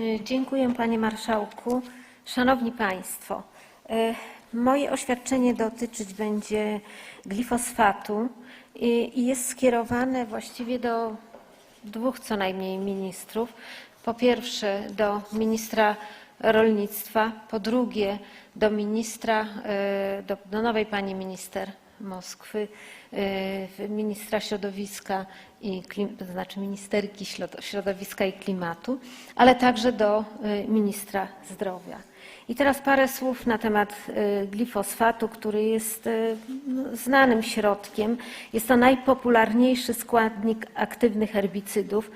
Y, Dziękuję Panie Marszałku. Szanowni Państwo, y, moje oświadczenie dotyczyć będzie glifosfatu i jest skierowane właściwie do dwóch co najmniej ministrów. Po pierwsze do ministra rolnictwa, po drugie do ministra, y, do, do nowej pani minister Moskwy, y, ministra środowiska i to znaczy ministerki środ- środowiska i klimatu, ale także do y, ministra zdrowia. I teraz parę słów na temat y, glifosfatu, który jest no, znanym środkiem. Jest to najpopularniejszy składnik aktywnych herbicydów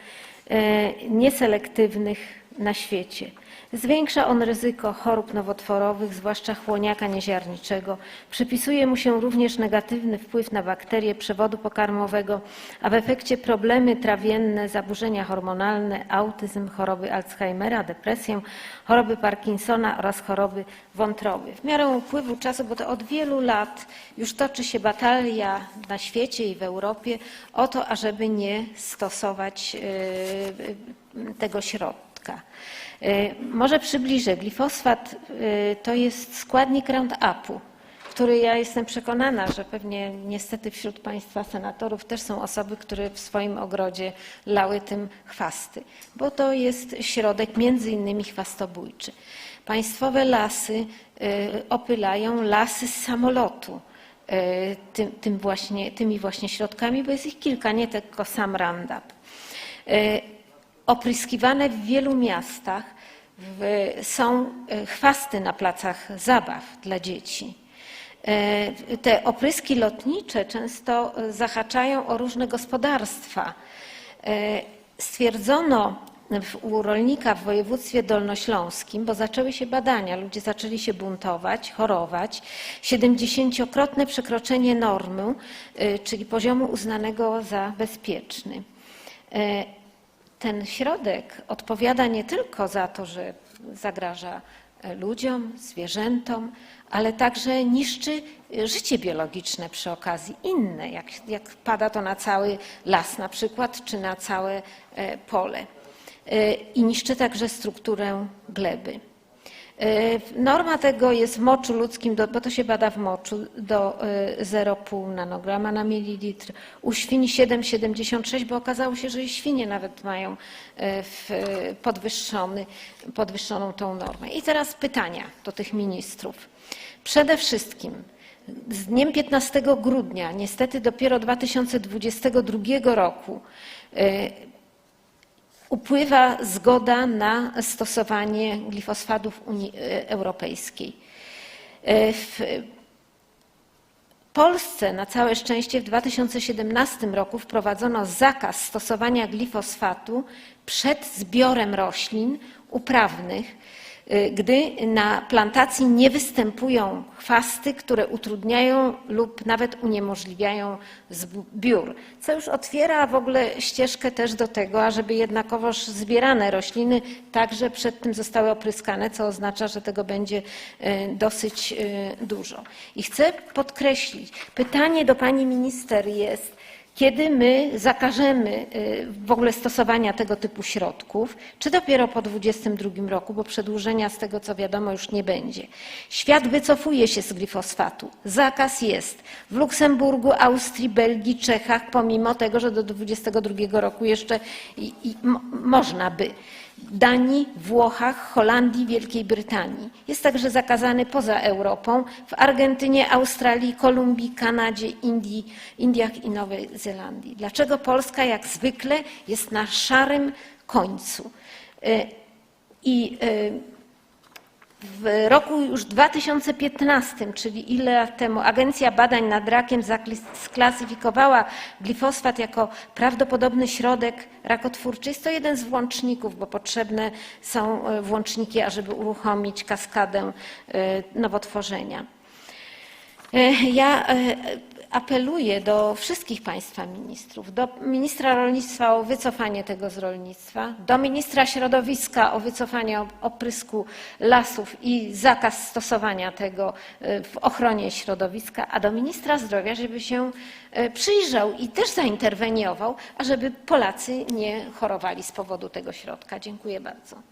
nieselektywnych na świecie. Zwiększa on ryzyko chorób nowotworowych, zwłaszcza chłoniaka nieziarniczego. Przypisuje mu się również negatywny wpływ na bakterie przewodu pokarmowego, a w efekcie problemy trawienne, zaburzenia hormonalne, autyzm, choroby Alzheimera, depresję, choroby Parkinsona oraz choroby wątroby. W miarę upływu czasu, bo to od wielu lat już toczy się batalia na świecie i w Europie o to, ażeby nie stosować yy, tego środka. Y, Może przybliżę. Glifosfat y, to jest składnik Roundupu, który ja jestem przekonana, że pewnie niestety wśród Państwa senatorów też są osoby, które w swoim ogrodzie lały tym chwasty, bo to jest środek między innymi chwastobójczy. Państwowe lasy y, opylają lasy z samolotu tym, tym właśnie, tymi właśnie środkami, bo jest ich kilka, nie tylko sam Roundup. Opryskiwane w wielu miastach w, są e, chwasty na placach zabaw dla dzieci. E, Te opryski lotnicze często e, zahaczają o różne gospodarstwa. Stwierdzono u rolnika w województwie dolnośląskim, bo zaczęły się badania, ludzie zaczęli się buntować, chorować, 70-krotne przekroczenie normy, czyli poziomu uznanego za bezpieczny. Ten środek odpowiada nie tylko za to, że zagraża e, ludziom, zwierzętom, ale także niszczy e, życie biologiczne przy okazji, inne, jak, jak pada to na cały las na przykład, czy na całe e, pole. I niszczy także strukturę gleby. E, Norma tego jest w moczu ludzkim, bo to się bada w moczu, do e, 0,5 nanograma na mililitr. U świń 7,76, bo okazało się, że i świnie nawet mają e, podwyższony, podwyższoną tą normę. I teraz pytania do tych ministrów. Przede wszystkim z dniem 15 grudnia, niestety dopiero 2022 roku, e, upływa zgoda na stosowanie glifosfatów Unii e, Europejskiej. E, W Polsce na całe szczęście w 2017 roku wprowadzono zakaz stosowania glifosfatu przed zbiorem roślin uprawnych, gdy na plantacji nie występują chwasty, które utrudniają lub nawet uniemożliwiają zbiór, co już otwiera w ogóle ścieżkę też do tego, ażeby jednakowoż zbierane rośliny także przed tym zostały opryskane, co oznacza, że tego będzie y, dosyć y, dużo. I chcę podkreślić, pytanie do pani minister jest, kiedy my zakażemy y, w ogóle stosowania tego typu środków, czy dopiero po 2022 roku, bo przedłużenia z tego co wiadomo już nie będzie. Świat wycofuje się z glifosfatu. Zakaz jest w Luksemburgu, Austrii, Belgii, Czechach, pomimo tego, że do 2022 roku jeszcze i, i mo- można by. Danii, Włochach, Holandii, Wielkiej Brytanii. Jest także zakazany poza Europą, w Argentynie, Australii, Kolumbii, Kanadzie, Indii, Indiach i Nowej Zelandii. Dlaczego Polska jak zwykle jest na szarym końcu? Y, I y, w roku już 2015, czyli ile lat temu, Agencja Badań nad Rakiem sklasyfikowała glifosfat jako prawdopodobny środek rakotwórczy. Jest to jeden z włączników, bo potrzebne są e, włączniki, ażeby uruchomić kaskadę e, nowotworzenia. E, Ja apeluję do wszystkich Państwa ministrów, do ministra rolnictwa o wycofanie tego z rolnictwa, do ministra środowiska o wycofanie op- oprysku lasów i zakaz stosowania tego e, w ochronie środowiska, a do ministra zdrowia, żeby się e, przyjrzał i też zainterweniował, ażeby Polacy nie chorowali z powodu tego środka. Dziękuję bardzo.